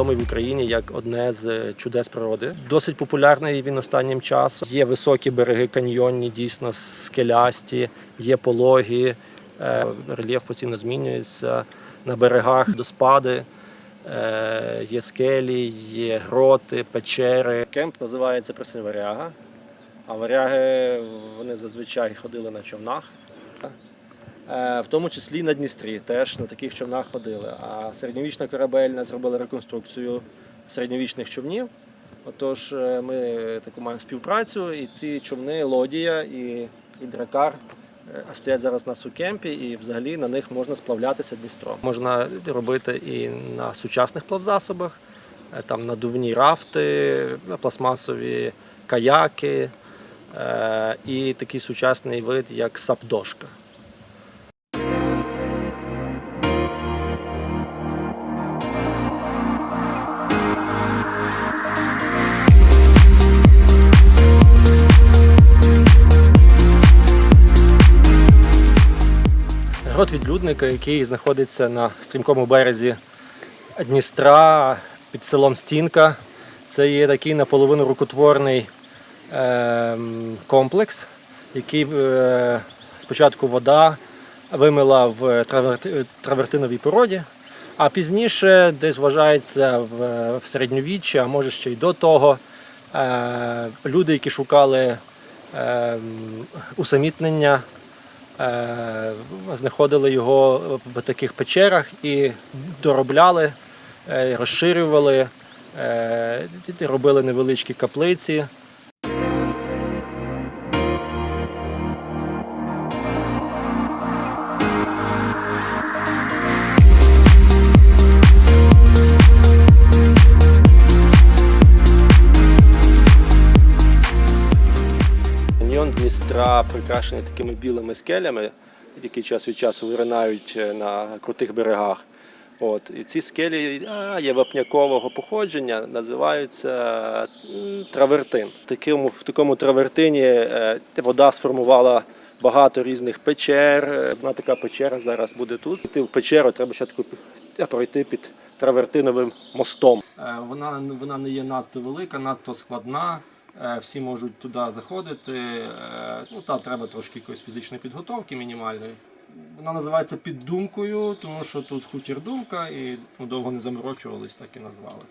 відомий в Україні як одне з чудес природи. Досить популярний він останнім часом. Є високі береги каньйонні, дійсно скелясті, є пологі, е, рельєф постійно змінюється. На берегах доспади, е, є скелі, є гроти, печери. Кемп називається Пресин Варяга. А варяги вони зазвичай ходили на човнах. Е, В тому числі на Дністрі теж на таких човнах ходили. А середньовічна корабельна зробила реконструкцію середньовічних човнів. Отож, е, ми таку маємо співпрацю, і ці човни Лодія і, і Дракар е, стоять зараз у нас у кемпі, і взагалі на них можна сплавлятися Дністром. Можна робити і на сучасних плавзасобах, там надувні рафти, пластмасові каяки і такий сучасний вид, як сапдошка. Грот відлюдника, який знаходиться на стрімкому березі Дністра під селом Стінка. Це є такий наполовину рукотворний ем, комплекс, який е, спочатку вода вимила в травертиновій породі, а пізніше десь вважається в, середньовіччі, а може ще й до того. Е, люди, які шукали ем, усамітнення, знаходили його в таких печерах і доробляли, е, розширювали, е, робили невеличкі каплиці. Каньйон Дністра прикрашений такими білими скелями, які час від часу виринають е, на крутих берегах. От. І ці скелі а, є вапнякового походження, називаються травертин. Такому, в такому травертині е, вода сформувала багато різних печер. Е, Одна така печера зараз буде тут. Йти в печеру треба спочатку пройти під травертиновим мостом. Вона, вона не є надто велика, надто складна. Е, Всі можуть туди заходити. Е, Ну, Та треба трошки якоїсь фізичної підготовки мінімальної. Вона називається піддумкою, тому що тут хутір думка і ну, довго не заморочувались, так і назвали.